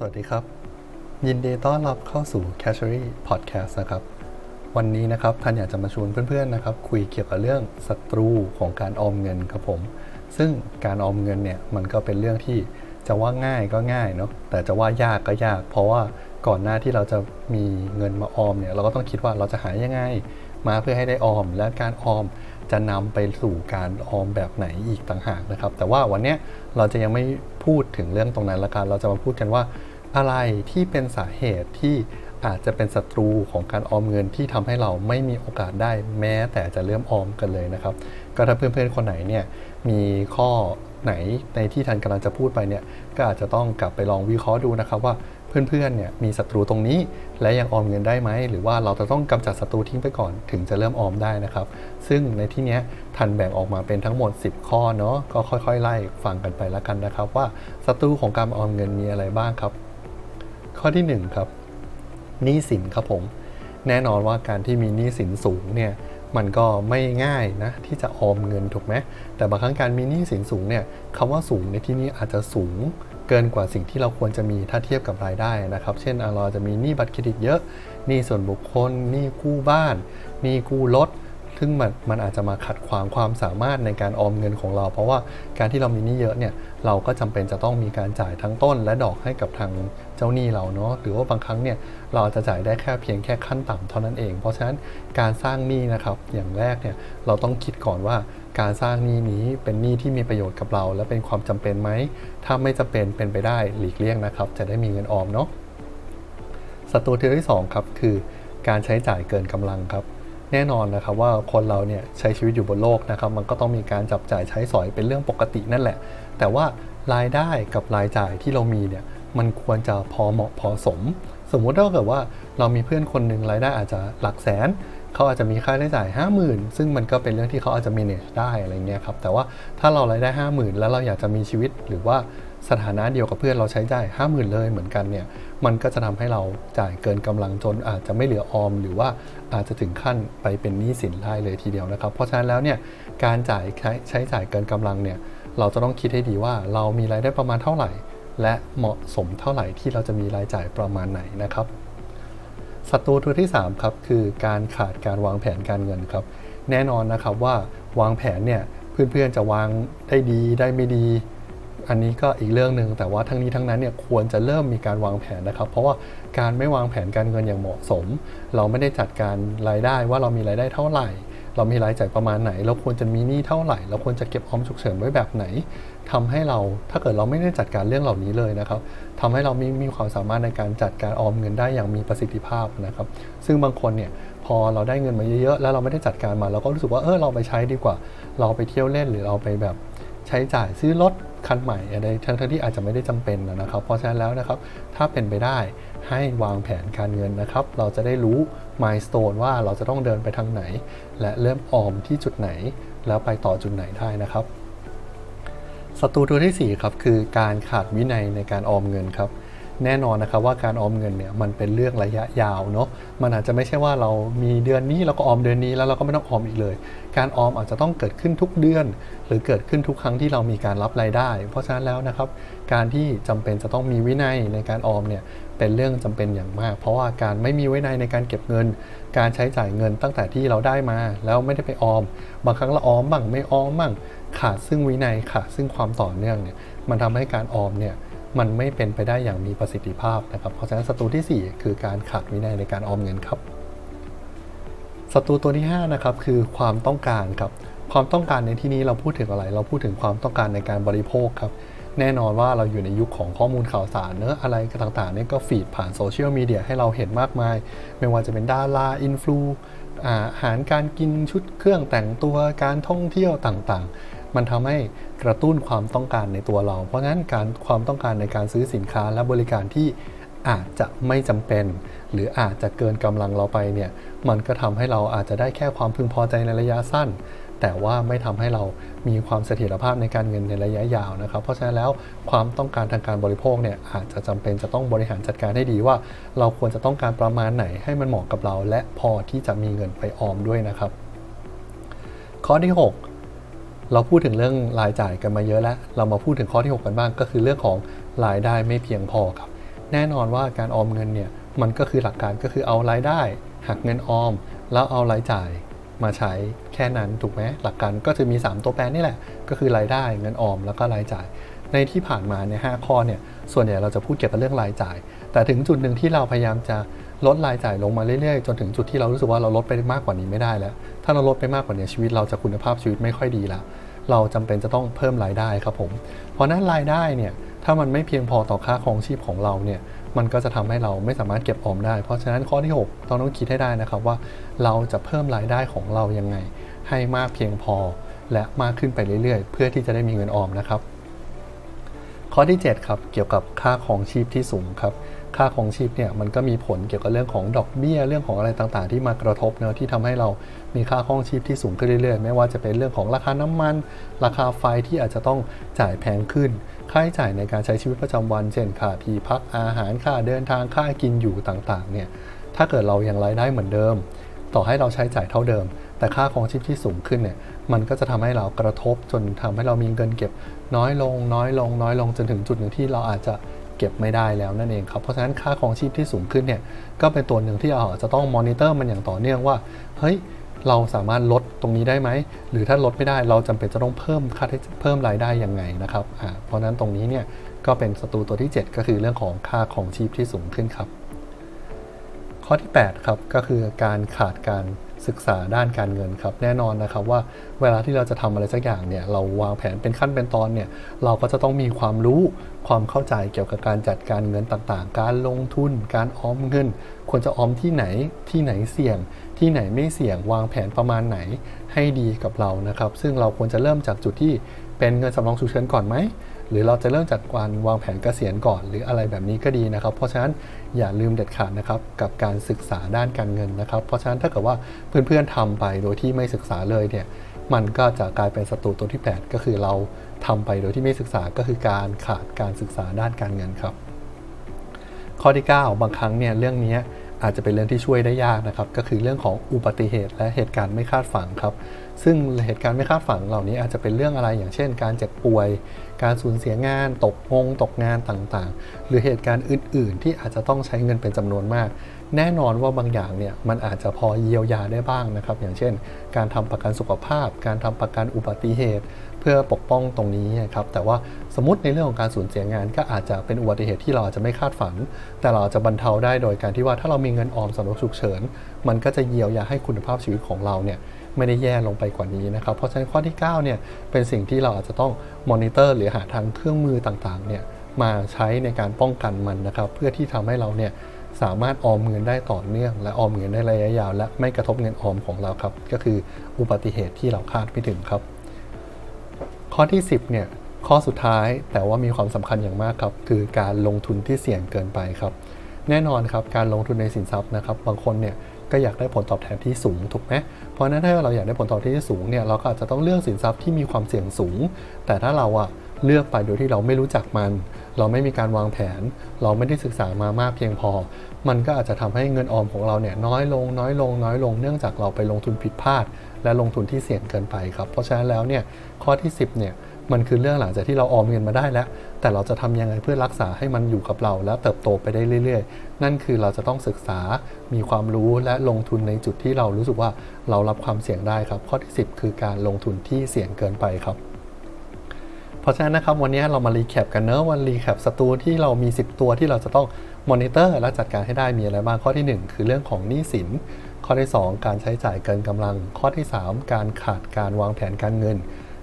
สวัสดีครับ ยินดีต้อนรับเข้าสู่ Casuary Podcast นะครับ วันนี้นะครับท่านอยากจะมาชวนเพื่อนๆนะครับ คุยเกี่ยวกับเรื่องศัตรูของการออมเงินครับผม ซึ่งการออมเงินเนี่ยมันก็เป็นเรื่องที่จะว่าง่ายก็ง่ายเนาะแต่จะว่ายากก็ยาก เพราะว่าก่อนหน้าที่เราจะมีเงินมาออมเนี่ยเราก็ต้องคิดว่าเราจะหายังไง มาเพื่อให้ได้ออม และการออม จะนำไปสู่การออมแบบไหนอีกต่างหากนะครับ แต่ว่าวันนี้เราจะยังไม่พูดถึงเรื่องตรงนั้นละกันเราจะมาพูดกันว่า อะไรที่เป็นสาเหตุที่อาจจะเป็นศัตรูของการออมเงินที่ทำให้เราไม่มีโอกาสได้แม้แต่จะเริ่มออมกันเลยนะครับ ก็ถ้าเพื่อนๆคนไหนเนี่ยมีข้อไหนในที่ทันกำลังจะพูดไปเนี่ยก็อาจจะต้องกลับไปลองวิเคราะห์ดูนะครับว่า เพื่อนๆเนี่ยมีศัตรูตรงนี้ และยังออมเงินได้ไหม หรือว่าเราจะต้องกำจัดศัตรูทิ้งไปก่อนถึงจะเริ่มออมได้นะครับ ซึ่งในที่นี้ทันแบ่งออกมาเป็นทั้งหมด 10 ข้อเนาะก็ค่อยๆ ไล่ฟังกันไปล้วกันนะครับ ว่าศัตรูของการออมเงินมีอะไรบ้างครับ ข้อที่1ครับหนี้สินครับผม แน่นอนว่าการที่มีหนี้สินสูงเนี่ยมันก็ไม่ง่ายนะที่จะออมเงินถูกไหมแต่บางครั้งการมีหนี้สินสูงเนี่ยคำว่าสูงในที่นี้อาจจะสูง เกินกว่าสิ่งที่เราควรจะมีถ้าเทียบกับรายได้นะครับ เช่นเราจะมีหนี้บัตรเครดิตเยอะหนี้ส่วนบุคคลหนี้กู้บ้านหนี้กู้รถ ซึ่งมันมันอาจจะมาขัดขวางความสามารถในการออมเงินของเรา เพราะว่าการที่เรามีหนี้เยอะเนี่ยเราก็จำเป็นจะต้องมีการจ่ายทั้งต้น และดอกให้กับทางเจ้าหนี้เราเนาะหรือว่าบางครั้งเนี่ยเราจะจ่ายได้แค่เพียงแค่ขั้นต่ำเท่านั้นเอง เพราะฉะนั้นการสร้างหนี้นะครับอย่างแรกเนี่ยเราต้องคิดก่อนว่าการสร้างหนี้นี้เป็นหนี้ที่มีประโยชน์กับเรา และเป็นความจำเป็นไหมถ้าไม่จำเป็นเป็นไปได้หลีกเลี่ยงนะครับ จะได้มีเงินออมเนาะศัตรูที่สองครับคือการใช้จ่ายเกินกำลังครับ แน่นอนนะครับว่าคนเราเนี่ยใช้ชีวิตอยู่บนโลกนะครับมันก็ต้องมีการจับจ่ายใช้สอยเป็นเรื่องปกตินั่นแหละ แต่ว่ารายได้กับรายจ่ายที่เรามีเนี่ยมันควรจะพอเหมาะพอสม สมมุติถ้าเกิดว่าเรามีเพื่อนคนหนึ่งรายได้อาจจะหลักแสน เขาอาจจะมีค่าใช้จ่าย 5 0,000 ซึ่งมันก็เป็นเรื่องที่เขาอาจจะ manage ได้อะไรเงี้ยครับแต่ว่าถ้าเรารายได้ 50,000 แล้วเราอยากจะมีชีวิตหรือว่าสถานะเดียวกับเพื่อนเราใช้จ่าย 50,000 เลยเหมือนกันเนี่ยมันก็จะทำให้เราจ่ายเกินกำลังจนอาจจะไม่เหลือออม หรือว่าอาจจะถึงขั้นไปเป็นหนี้สินได้เลยทีเดียวนะครับ เพราะฉะนั้นแล้วเนี่ยการจ่ายใช้ใช้จ่ายเกินกำลังเนี่ยเราจะต้องคิดให้ดีว่าเรามีรายได้ประมาณเท่าไหร่ และเหมาะสมเท่าไหร่ที่เราจะมีรายจ่ายประมาณไหนนะครับ ศัตรูตัวที่ 3 ครับ คือการขาดการวางแผนการเงินครับ แน่นอนนะครับว่าวางแผนเนี่ยเพื่อนๆจะวางได้ดีได้ไม่ดี อันนี้ก็อีกเรื่องหนึ่งแต่ว่าทั้งนี้ทั้งนั้นเนี่ยควรจะเริ่มมีการวางแผนนะครับ เพราะว่าการไม่วางแผนการเงินอย่างเหมาะสม เราไม่ได้จัดการรายได้ว่าเรามีรายได้เท่าไหร่ เรามีรายจ่ายประมาณไหน เราควรจะมีหนี้เท่าไหร่ เราควรจะเก็บออมฉุกเฉินไว้แบบไหนทำให้เราถ้าเกิดเราไม่ได้จัดการเรื่องเหล่านี้เลยนะครับทำให้เราไม่มีความสามารถในการจัดการออมเงินได้อย่างมีประสิทธิภาพนะครับ ซึ่งบางคนเนี่ยพอเราได้เงินมาเยอะๆแล้วเราไม่ได้จัดการมาเราก็รู้สึกว่าเออเราไปใช้ดีกว่า เราไปเที่ยวเล่นหรือเราไปแบบใช้จ่ายซื้อรถคันใหม่อะไรทั้งที่อาจจะไม่ได้จำเป็นนะครับ เพราะฉะนั้นแล้วนะครับ ถ้าเป็นไปได้ให้วางแผนการเงินนะครับ เราจะได้รู้ มายสเตนว่าเราจะต้องเดินไปทางไหน และเริ่มออมที่จุดไหน แล้วไปต่อจุดไหนได้นะครับศัตรูตัวที่4ครับคือการขาดวินัยในการออมเงินครับ แน่นอนนะครับว่าการออมเงินเนี่ยมันเป็นเรื่องระยะยาวเนาะมันอาจจะไม่ใช่ว่าเรามีเดือนนี้เราก็ออมเดือนนี้แล้วเราก็ไม่ต้องออมอีกเลย การออมอาจจะต้องเกิดขึ้นทุกเดือน หรือเกิดขึ้นทุกครั้งที่เรามีการรับรายได้ เพราะฉะนั้นแล้วนะครับ การที่จำเป็นจะต้องมีวินัยในการออมเนี่ยเป็นเรื่องจำเป็นอย่างมาก เพราะว่าการไม่มีวินัยในการเก็บเงิน การใช้จ่ายเงินตั้งแต่ที่เราได้มา แล้วไม่ได้ไปออม บางครั้งเราออมบ้างไม่ออมบ้างขาดซึ่งวินัยขาดซึ่งความต่อเนื่องเนี่ยมันทำให้การออมเนี่ย มันไม่เป็นไปได้อย่างมีประสิทธิภาพนะครับ เพราะฉะนั้นศัตรูที่ 4 คือการขาดวินัยในการออมเงินครับศัตรูตัวที่5นะครับคือความต้องการครับความต้องการในที่นี้เราพูดถึงอะไร เราพูดถึงความต้องการในการบริโภคครับแน่นอนว่าเราอยู่ในยุคของข้อมูลข่าวสารเนอะอะไรต่างๆเนี่ยก็ฟีดผ่านโซเชียลมีเดียให้เราเห็นมากมาย ไม่ว่าจะเป็นดาราอินฟลูอาหารการกินชุดเครื่องแต่งตัวการท่องเที่ยวต่างๆ มันทำให้กระตุ้นความต้องการในตัวเรา เพราะฉะนั้นการความต้องการในการซื้อสินค้าและบริการที่อาจจะไม่จำเป็น หรืออาจจะเกินกำลังเราไปเนี่ยมันก็ทำให้เราอาจจะได้แค่ความพึงพอใจในระยะสั้น แต่ว่าไม่ทำให้เรามีความเสถียรภาพในการเงินในระยะยาวนะครับ เพราะฉะนั้นแล้วความต้องการทางการบริโภคเนี่ยอาจจะจำเป็นจะต้องบริหารจัดการให้ดีว่า เราควรจะต้องการประมาณไหนให้มันเหมาะกับเรา และพอที่จะมีเงินไปออมด้วยนะครับ ข้อที่ 6 เราพูดถึงเรื่องรายจ่ายกันมาเยอะแล้ว เรามาพูดถึงข้อที่ 6 กันบ้าง ก็คือเรื่องของรายได้ไม่เพียงพอครับ แน่นอนว่าการออมเงินเนี่ยมันก็คือหลักการก็คือเอารายได้หักเงินออม แล้วเอารายจ่ายมาใช้แค่นั้นถูกไหมหลักการก็จะมี 3 ตัวแปรนี่แหละ ก็คือรายได้เงินออมแล้วก็รายจ่าย ในที่ผ่านมาเนี่ยหข้อเนี่ยส่วนใหญ่เราจะพูดเกี่ยวกับเรื่องรายจ่าย แต่ถึงจุดหนึ่งที่เราพยายามจะ ลดรายจ่ายลงมาเรื่อยๆ จนถึงจุดที่เรารู้สึกว่าเราลดไปมากกว่านี้ไม่ได้แล้ว ถ้าเราลดไปมากกว่านี้ชีวิตเราจะคุณภาพชีวิตไม่ค่อยดีล้วเราจำเป็นจะต้องเพิ่มรายได้ครับผม เพราะนั้นรายได้เนี่ยถ้ามันไม่เพียงพอต่อค่าครองชีพของเราเนี่ยมันก็จะทำให้เราไม่สามารถเก็บออมได้ เพราะฉะนั้นข้อที่6ต้องต้องคิดให้ได้นะครับว่า เราจะเพิ่มรายได้ของเรายังไง ให้มากเพียงพอและมากขึ้นไปเรื่อยๆ เพื่อที่จะได้มีเงินออมนะครับ ข้อที่ 7 ครับเกี่ยวกับค่าครองชีพที่สูงครับ ค่าครองชีพเนี่ยมันก็มีผลเกี่ยวกับเรื่องของดอกเบี้ยเรื่องของอะไรต่างๆ ที่มากระทบเนาะที่ทำให้เรามีค่าครองชีพที่สูงขึ้นเรื่อยๆ ไม่ว่าจะเป็นเรื่องของราคาน้ำมัน ราคาไฟที่อาจจะต้องจ่ายแพงขึ้น ค่าใช้จ่ายในการใช้ชีวิตประจำวันเช่นค่าที่พักอาหารค่าเดินทางค่ากินอยู่ต่างๆเนี่ยถ้าเกิดเรายังรายได้เหมือนเดิม ต่อให้เราใช้จ่ายเท่าเดิม แต่ค่าครองชีพที่สูงขึ้นเนี่ยมันก็จะทำให้เรากระทบจนทำให้เรามีเงินเก็บน้อยลงน้อยลงน้อยลงจนถึงจุดหนึ่งที่เราอาจจะ เก็บไม่ได้แล้วนั่นเองครับ เพราะฉะนั้นค่าครองชีพที่สูงขึ้นเนี่ยก็เป็นตัวหนึ่งที่เราจะต้องมอนิเตอร์มันอย่างต่อเนื่องว่า เฮ้ยเราสามารถลดตรงนี้ได้ไหม หรือถ้าลดไม่ได้เราจำเป็นจะต้องเพิ่มค่าเพิ่มรายได้ยังไงนะครับอ่าเพราะฉะนั้นตรงนี้เนี่ยก็เป็นศัตรูตัวที่ 7 ก็คือเรื่องของค่าครองชีพที่สูงขึ้นครับ ข้อที่ 8 ครับก็คือการขาดการ ศึกษาด้านการเงินครับแน่นอนนะครับว่าเวลาที่เราจะทำอะไรสักอย่างเนี่ยเราวางแผนเป็นขั้นเป็นตอนเนี่ยเราก็จะต้องมีความรู้ความเข้าใจเกี่ยวกับการจัดการเงินต่างๆ การลงทุน การออมเงิน ควรจะออมที่ไหนที่ไหนเสี่ยง ที่ไหนไม่เสี่ยงวางแผนประมาณไหนให้ดีกับเรานะครับ ซึ่งเราควรจะเริ่มจากจุดที่ เป็นเงินสำรองฉุกเฉินก่อนไหม หรือเราจะเริ่มจากการวางแผนเกษียณก่อน หรืออะไรแบบนี้ก็ดีนะครับ เพราะฉะนั้นอย่าลืมเด็ดขาดนะครับกับการศึกษาด้านการเงินนะครับ เพราะฉะนั้นถ้าเกิดว่าเพื่อนๆทำไปโดยที่ไม่ศึกษาเลยเนี่ยมันก็จะกลายเป็นศัตรูตัวที่ 8 ก็คือเราทำไปโดยที่ไม่ศึกษาก็คือการขาดการศึกษาด้านการเงินครับ ข้อที่ 9 บางครั้งเนี่ยเรื่องนี้ อาจจะเป็นเรื่องที่ช่วยได้ยากนะครับ ก็คือเรื่องของอุบัติเหตุและเหตุการณ์ไม่คาดฝันครับ ซึ่งเหตุการณ์ไม่คาดฝันเหล่านี้อาจจะเป็นเรื่องอะไรอย่างเช่น การเจ็บป่วย การสูญเสียงาน ตกงง ตกงานต่างๆ หรือเหตุการณ์อื่น ๆ ที่อาจจะต้องใช้เงินเป็นจำนวนมาก แน่นอนว่าบางอย่างเนี่ยมันอาจจะพอเยียวยาได้บ้างนะครับ อย่างเช่น การทำประกันสุขภาพ การทำประกันอุบัติเหตุ เพื่อปกป้องตรงนี้นะครับแต่ว่าสมมติในเรื่องของการสูญเสียงาน ก็อาจจะเป็นอุบัติเหตุที่เราอาจจะไม่คาดฝัน แต่เราจะบรรเทาได้โดยการที่ว่าถ้าเรามีเงินออมสำหรับฉุกเฉิน มันก็จะเยียวยาให้คุณภาพชีวิตของเราเนี่ยไม่ได้แย่ลงไปกว่านี้นะครับ เพราะฉะนั้นข้อที่9เนี่ยเป็นสิ่งที่เราอาจจะต้องมอนิเตอร์ หรือหาทางเครื่องมือต่างๆเนี่ยมาใช้ในการป้องกันมันนะครับ เพื่อที่ทำให้เราเนี่ยสามารถออมเงินได้ต่อเนื่อง และออมเงินได้ระยะยาว และไม่กระทบเงินออมของเราครับ ก็คืออุบัติเหตุที่เราคาดไม่ถึงครับ ข้อที่ 10เนี่ยข้อสุดท้ายแต่ว่ามีความสำคัญอย่างมากครับ คือการลงทุนที่เสี่ยงเกินไปครับ แน่นอนครับการลงทุนในสินทรัพย์นะครับ บางคนเนี่ยก็อยากได้ผลตอบแทนที่สูงถูกไหมเพราะนั้นถ้าเราอยากได้ผลตอบแทนที่สูงเนี่ยเราก็อาจจะต้องเลือกสินทรัพย์ที่มีความเสี่ยงสูง แต่ถ้าเราอะเลือกไปโดยที่เราไม่รู้จักมันเราไม่มีการวางแผน เราไม่ได้ศึกษามามากเพียงพอ มันก็อาจจะทำให้เงินออมของเราเนี่ยน้อยลงน้อยลงน้อยลงเนื่องจากเราไปลงทุนผิดพลาด และลงทุนที่เสี่ยงเกินไปครับเพราะฉะนั้นแล้วเนี่ยข้อที่ 10เนี่ยมันคือเรื่องหลังจากที่เราออมเงินมาได้แล้ว แต่เราจะทำยังไงเพื่อรักษาให้มันอยู่กับเรา และเติบโตไปได้เรื่อย ๆ นั่นคือเราจะต้องศึกษา มีความรู้และลงทุนในจุดที่เรารู้สึกว่าเรารับความเสี่ยงได้ครับ ข้อที่ 10 คือการลงทุนที่เสี่ยงเกินไปครับ ราะฉะนั้นนะครับวันนี้เรามารีแคปกันเนอะวันรีแคปสตูที่เรามี 10 ตัวที่เราจะต้องมอนิเตอร์ และจัดการให้ได้มีอะไรบ้างข้อที่ 1 คือเรื่องของหนี้สิน ข้อที่ 2 การใช้จ่ายเกินกำลัง ข้อที่ 3 การขาดการวางแผนการเงิน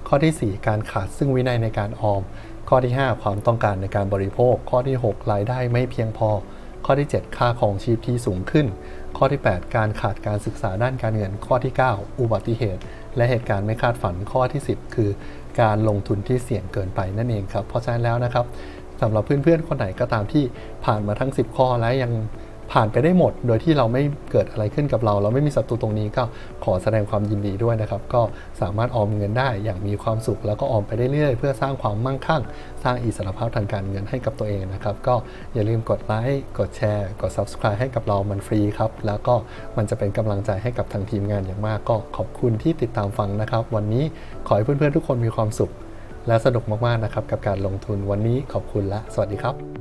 ข้อที่ 4 การขาดซึ่งวินัยในการออม ข้อที่ 5 ความต้องการในการบริโภค ข้อที่ 6 รายได้ไม่เพียงพอ ข้อที่ 7 ค่าของชีพที่สูงขึ้น ข้อที่ 8 การขาดการศึกษาด้านการเงิน ข้อที่ 9 อุบัติเหตุ และเหตุการณ์ไม่คาดฝันข้อที่ 10 คือ การลงทุนที่เสี่ยงเกินไปนั่นเองครับ เพราะฉะนั้นแล้วนะครับสำหรับเพื่อนๆ คนไหนก็ตามที่ผ่านมาทั้ง 10 ข้อและยัง ผ่านไปได้หมด โดยที่เราไม่เกิดอะไรขึ้นกับเรา เราไม่มีศัตรูตรงนี้ก็ขอแสดงความยินดีด้วยนะครับ ก็สามารถออมเงินได้อย่างมีความสุข แล้วก็ออมไปได้เรื่อยๆ เพื่อสร้างความมั่งคั่ง สร้างอิสรภาพทางการเงินให้กับตัวเองนะครับ ก็อย่าลืมกดไลค์กดแชร์กด subscribe ให้กับเรามันฟรีครับ แล้วก็มันจะเป็นกำลังใจให้กับทางทีมงานอย่างมาก ก็ขอบคุณที่ติดตามฟังนะครับ วันนี้ขอให้เพื่อนๆทุกคนมีความสุข และสนุกมากๆนะครับกับการลงทุนวันนี้ขอบคุณและสวัสดีครับ